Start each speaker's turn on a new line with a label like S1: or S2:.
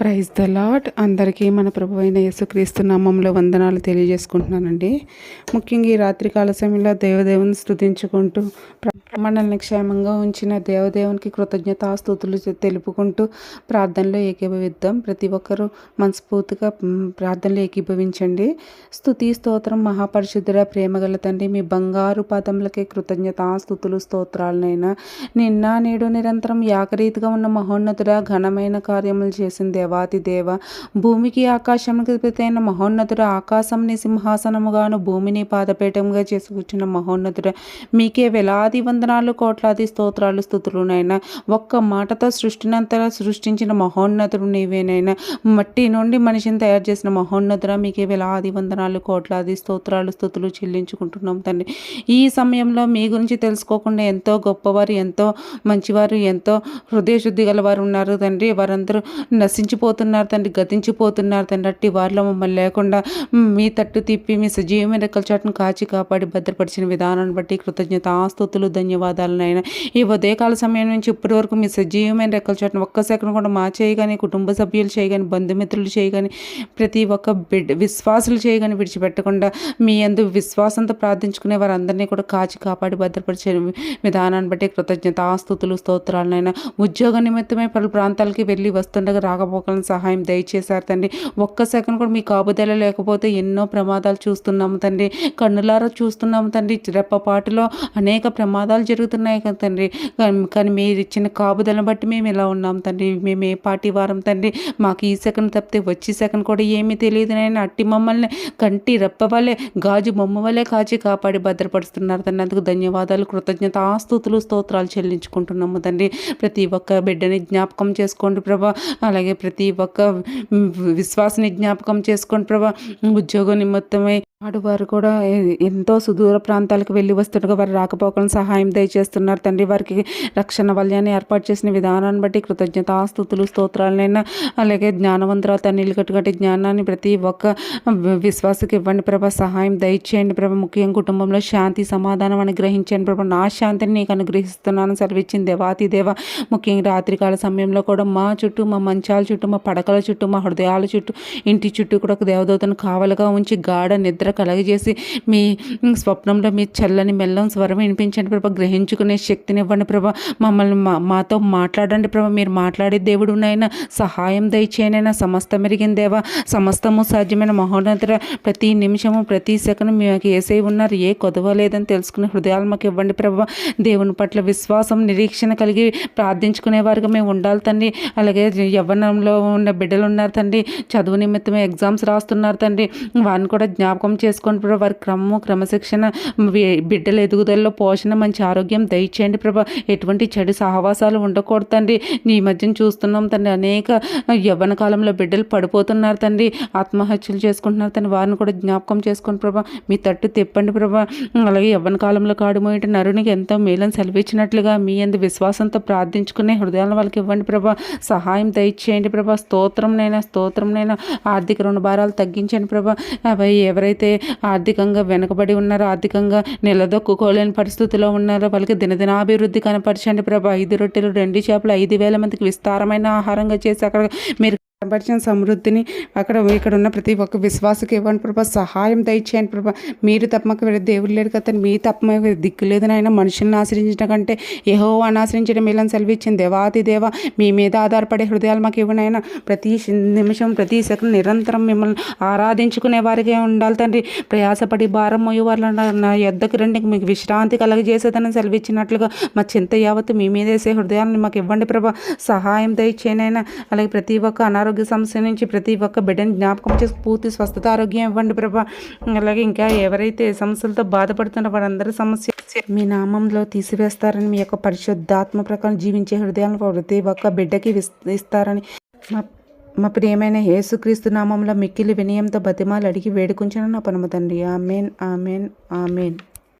S1: Praise the lot అందరికీ మన ప్రభు అయిన యేసుక్రీస్తు నామంలో వందనాలు తెలియజేసుకుంటున్నానండి. ముఖ్యంగా ఈ రాత్రికాల సమయంలో దేవదేవుని స్థుతించుకుంటూ మనల్ని క్షేమంగా ఉంచిన దేవదేవునికి కృతజ్ఞతాస్తుతులు చె- తెలుపుకుంటూ ప్రార్థనలో ఏకీభవిద్దాం. ప్రతి ఒక్కరూ మనస్ఫూర్తిగా ప్రార్థనలు ప్రార్థనలో ఏకీభవించండి. స్థుతి స్తోత్రం మహాపరిశుద్ధుల ప్రేమగల తండ్రి మీ బంగారు పాదములకే కృతజ్ఞతాస్తుతులు స్తోత్రాలనైనా. నిన్న నేడు నిరంతరం యాకరీతిగా ఉన్న మహోన్నతుడ ఘనమైన కార్యములు చేసిన దేవాతి దేవ భూమికి ఆకాశంకి అయిన మహోన్నతుడ ఆకాశంని సింహాసనముగాను భూమిని పాదపీఠముగా చేసి కూర్చున్న మహోన్నతుడ మీకే వేలాది వందనాలు కోట్లాది స్తోత్రాలు స్థుతులునైనా ఒక్క మాటతో సృష్టినంతలా సృష్టించిన మహోన్నతుడు నీవేనైనా మట్టి నుండి మనిషిని తయారు చేసిన మహోన్నతుడ మీకే వేలాది వందనాలు కోట్లాది స్తోత్రాలు స్థుతులు చెల్లించుకుంటున్నాం తండ్రి. ఈ సమయంలో మీ గురించి తెలుసుకోకుండా ఎంతో గొప్పవారు ఎంతో మంచివారు ఎంతో హృదయశుద్ధి గల వారు ఉన్నారు తండ్రి. వారందరూ నశించిపోతున్నారు తండ్రి గతించిపోతున్నారు తండ్రి. అట్టి వారిలో మమ్మల్ని లేకుండా మీ తట్టు తిప్పి మీ సజీవమైన రెక్కల చాటును కాచి కాపాడి భద్రపరిచిన విధానాన్ని బట్టి కృతజ్ఞత ఆస్తుతులు ధన్య నాయన ఈ ఉదయకాల సమయం నుంచి ఇప్పటి వరకు మీ సజీవమైన రెక్కల చాటును ఒక్క సెకండ్ కూడా మా చేయగాని కుటుంబ సభ్యులు చేయగాని బంధుమిత్రులు చేయగాని ప్రతి ఒక్క బిడ్డ విశ్వాసులు చేయగాని విడిచిపెట్టకుండా మీ అందు విశ్వాసంతో ప్రార్థించుకునే వారందరినీ కూడా కాచి కాపాడి భద్రపరిచే విధానాన్ని బట్టి కృతజ్ఞత ఆస్తుతులు స్తోత్రాలనైనా. ఉద్యోగ నిమిత్తమై పలు ప్రాంతాలకి వెళ్ళి వస్తుండగా రాకపోకలను సహాయం దయచేశారు తండ్రి. ఒక్క సెకండ్ కూడా మీ కాపుదల లేకపోతే ఎన్నో ప్రమాదాలు చూస్తున్నాము తండ్రి. కన్నులారా చూస్తున్నాము తండ్రి. రెప్పపాటులో అనేక ప్రమాదాలు జరుగుతున్నాయి కదా తండ్రి. కానీ- కానీ మీరు ఇచ్చిన కాపుదలను బట్టి మేము ఇలా ఉన్నాం తండ్రి? మేము ఏ పార్టీ వారం తండ్రి? మాకు ఈ సెకండ్ తప్పితే వచ్చే సెకండ్ కూడా ఏమీ తెలియదు నేను అట్టి మమ్మల్ని కంటి రెప్ప వల్లే గాజు బొమ్మ వల్లే కాచి కాపాడి భద్రపరుస్తున్నారు తండ్రి. అందుకు ధన్యవాదాలు కృతజ్ఞత ఆస్తుతులు స్తోత్రాలు చెల్లించుకుంటున్నాము తండ్రి. ప్రతి ఒక్క బిడ్డని జ్ఞాపకం చేసుకోండి ప్రభా. అలాగే ప్రతి ఒక్క విశ్వాసని జ్ఞాపకం చేసుకోండి ప్రభా. ఉద్యోగం నిమిత్తమై ఆడవారు కూడా ఎంతో సుదూర ప్రాంతాలకు వెళ్ళి వస్తుండగా వారు రాకపోకలను సహాయం దయచేస్తున్నారు. తండ్రి వారికి రక్షణ వల్యాన్ని ఏర్పాటు చేసిన విధానాన్ని బట్టి కృతజ్ఞత ఆస్తుతులు స్తోత్రాలనైనా అలాగే జ్ఞానవంతుల తన కట్టుకట్టి జ్ఞానాన్ని ప్రతి ఒక్క విశ్వాసకి ఇవ్వండి ప్రభా. సహాయం దయచేయండి ప్రభా. ముఖ్యంగా కుటుంబంలో శాంతి సమాధానం అనుగ్రహించండి ప్రభా. నా శాంతిని నీకు అనుగ్రహిస్తున్నాను. సెలవిచ్చింది దేవాతి దేవ. ముఖ్యంగా రాత్రికాల సమయంలో కూడా మా చుట్టూ మా మంచాల చుట్టూ మా పడకల చుట్టూ మా హృదయాల చుట్టూ ఇంటి చుట్టూ కూడా ఒక దేవదూతను కావలుగా ఉంచి గాఢ నిద్ర కలగజేసి మీ స్వప్నంలో మీ చల్లని మెల్లం స్వరం వినిపించండి ప్రభా. గ్రహించుకునే శక్తిని ఇవ్వండి ప్రభా. మమ్మల్ని మా మాతో మాట్లాడండి ప్రభా. మీరు మాట్లాడే దేవుడు నైనా సహాయం దయచేయనైనా సమస్త మెరిగిన దేవా సమస్తము సాధ్యమైన మహోన్నతుల ప్రతి నిమిషము ప్రతి సెకండ్ మీకు ఏసై ఉన్నారు. ఏ కొదవ లేదని తెలుసుకునే హృదయాలు మాకు ఇవ్వండి ప్రభా. దేవుని పట్ల విశ్వాసం నిరీక్షణ కలిగి ప్రార్థించుకునే వారుగా మేము ఉండాలి తండ్రి. అలాగే యవ్వనంలో ఉన్న బిడ్డలు ఉన్నారు తండ్రి. చదువు నిమిత్తమే ఎగ్జామ్స్ రాస్తున్నారు తండ్రి. వారిని కూడా జ్ఞాపకం చేసుకొని ప్రభా వారి క్రమము క్రమశిక్షణ బిడ్డల ఎదుగుదలలో పోషణ మంచి ఆరోగ్యం దయచేయండి ప్రభా. ఎటువంటి చెడు సహవాసాలు ఉండకూడదు తండ్రి. ఈ మధ్యన చూస్తున్నాం తండ్రి. అనేక యవ్వన కాలంలో బిడ్డలు పడిపోతున్నారు తండ్రి. ఆత్మహత్యలు చేసుకుంటున్నారు తండ్రి. వారిని కూడా జ్ఞాపకం చేసుకోండి ప్రభా మీ తట్టు తిప్పండి ప్రభా. అలాగే యవ్వన కాలంలో కాడుమోయట నరునికి ఎంతో మేలను సెలవిచ్చినట్లుగా మీ అందు విశ్వాసంతో ప్రార్థించుకునే హృదయాలను వాళ్ళకి ఇవ్వండి ప్రభా. సహాయం దయచేయండి ప్రభా. స్తోత్రంనైనా స్తోత్రంనైనా ఆర్థిక రుణ భారాలు తగ్గించండి ప్రభా. అవి ఎవరైతే ఆర్థికంగా వెనుకబడి ఉన్నారో ఆర్థికంగా నిలదొక్కుకోలేని పరిస్థితిలో ఉన్నారో. వాళ్ళకి దినదినాభివృద్ధి కనపరచండి ప్రభా. ఐదు రొట్టెలు రెండు చేపలు ఐదు వేల మందికి విస్తారమైన ఆహారంగా చేసి అక్కడ మీరు కనపరిచిన సమృద్ధిని అక్కడ ఇక్కడ ఉన్న ప్రతి ఒక్క విశ్వాసకి ఇవ్వండి ప్రభా. సహాయం దయచేయండి ప్రభా. మీరు తప్పమకు వేరే దేవుడు లేడు కదా మీ తప్ప దిక్కు లేదు నాయన మనుషుల్ని ఆశ్రయించడం కంటే ఏహో ఆశ్రయించడం మేలని సెలవిచ్చింది. దేవాది దేవ మీ మీద ఆధారపడే హృదయాలు మాకు ఇవ్వనైనా ప్రతి నిమిషం ప్రతి సెకండ్ నిరంతరం మిమ్మల్ని ఆరాధించుకునే వారికే ఉండాలి తండ్రి. ప్రయాసపడి భారం మోయు వారు నా యొద్దకు రండి. మీకు విశ్రాంతి కలగజేసేదని సెలవిచ్చినట్లుగా మా చింత యావత్తు మీ మీద వేసే హృదయాలను మాకు ఇవ్వండి ప్రభా. సహాయం దయచేయనైనా అలాగే ప్రతి ఒక్క అనారోగ్య సమస్య నుంచి ప్రతి ఒక్క బిడ్డని జ్ఞాపకం చేసి పూర్తి స్వస్థత ఆరోగ్యం ఇవ్వండి ప్రభా. అలాగే ఇంకా ఎవరైతే సమస్యలతో బాధపడుతున్నారో వారందరి సమస్య మీ నామంలో తీసివేస్తారని మీ యొక్క పరిశుద్ధాత్మ ప్రకారం జీవించే హృదయాలను ప్రతి ఒక్క బిడ్డకి విస్- ఇస్తారని మా మా ప్రియమైన యేసుక్రీస్తు నామంలో మిక్కిలి వినయంతో బతిమాలు అడిగి వేడుకుంచాను నా పనుమతండి తండ్రి. Amen amen amen.